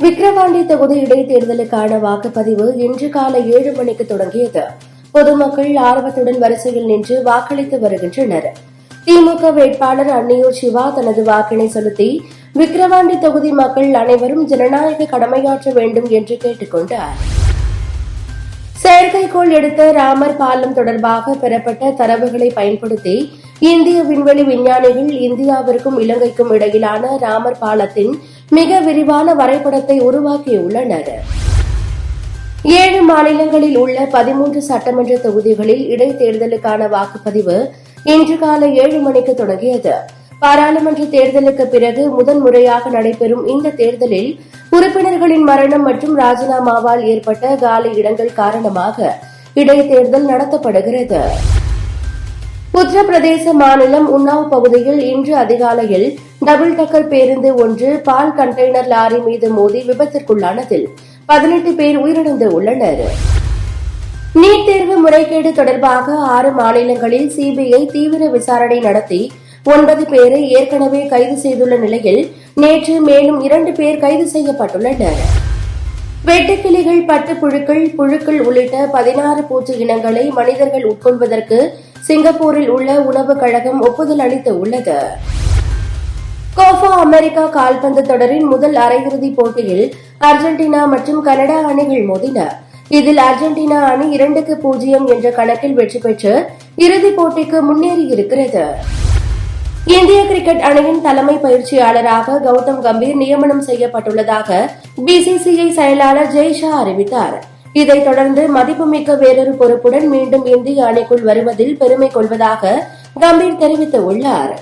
விக்கிரவாண்டி தொகுதி இடைத்தேர்தலுக்கான வாக்குப்பதிவு இன்று காலை ஏழு மணிக்கு தொடங்கியது. பொதுமக்கள் ஆர்வத்துடன் வரிசையில் நின்று வாக்களித்து வருகின்றனர். திமுக வேட்பாளர் அன்னியூர் சிவா தனது வாக்கினை செலுத்தி விக்கிரவாண்டி தொகுதி மக்கள் அனைவரும் ஜனநாயக கடமையாற்ற வேண்டும் என்று கேட்டுக்கொண்டார் செயற்கைக்கோள் எடுத்த ராமர் பாலம் தொடர்பாக பெறப்பட்ட தரவுகளை பயன்படுத்தி இந்திய விண்வெளி விஞ்ஞானிகள் இந்தியாவிற்கும் இலங்கைக்கும் இடையிலான ராமர் பாலத்தின் மிக விரிவான வரைபடத்தை உருவாக்கியுள்ளனர். ஏழு மாநிலங்களில் உள்ள பதிமூன்று சட்டமன்ற தொகுதிகளில் இடைத்தேர்தலுக்கான வாக்குப்பதிவு இன்று காலை ஏழு மணிக்கு தொடங்கியது. பாராளுமன்ற தேர்தலுக்கு பிறகு முதன்முறையாக நடைபெறும் இந்த தேர்தலில் உறுப்பினர்களின் மரணம் மற்றும் ராஜினாமாவால் ஏற்பட்ட காலி இடங்கள் காரணமாக இடைத்தேர்தல் நடத்தப்படுகிறது. உத்தரப்பிரதேச மாநிலம் உன்னாவ் பகுதியில் இன்று அதிகாலையில் டபுள் டக்கர் பேருந்து ஒன்று பால் கண்டெய்னர் லாரி மீது மோதி விபத்திற்குள்ளானதில் பதினெட்டு பேர் உயிரிழந்து உள்ளனர் நீட் தேர்வு முறைகேடு தொடர்பாக ஆறு மாநிலங்களில் சிபிஐ தீவிர விசாரணை நடத்தி ஒன்பது பேரை ஏற்கனவே கைது செய்துள்ள நிலையில் நேற்று மேலும் இரண்டு பேர் கைது செய்யப்பட்டுள்ளனர். வெட்டுக்கிளிகள் பட்டுப்புழுக்கள் புழுக்கள் உள்ளிட்ட பதினாறு பூச்சி இனங்களை மனிதர்கள் உட்கொள்வதற்கு சிங்கப்பூரில் உள்ள உணவுக் கழகம் ஒப்புதல் அளித்து உள்ளது. கோஃபா அமெரிக்கா கால்பந்து தொடரின் முதல் அரையிறுதிப் போட்டியில் அர்ஜென்டினா மற்றும் கனடா அணிகள் மோதின. இதில் அர்ஜென்டினா அணி இரண்டுக்கு பூஜ்ஜியம் என்ற கணக்கில் வெற்றி பெற்று இறுதிப் போட்டிக்கு முன்னேறியிருக்கிறது. இந்திய கிரிக்கெட் அணியின் தலைமை பயிற்சியாளராக கௌதம் கம்பீர் நியமனம் செய்யப்பட்டுள்ளதாக பிசிசிஐ செயலாளர் ஜெய்ஷா அறிவித்தார். இதைத் தொடர்ந்து மதிப்புமிக்க வேறொரு பொறுப்புடன் மீண்டும் இந்திய அணிக்குள் வருவதில் பெருமை கொள்வதாக கம்பீர் தெரிவித்துள்ளாா்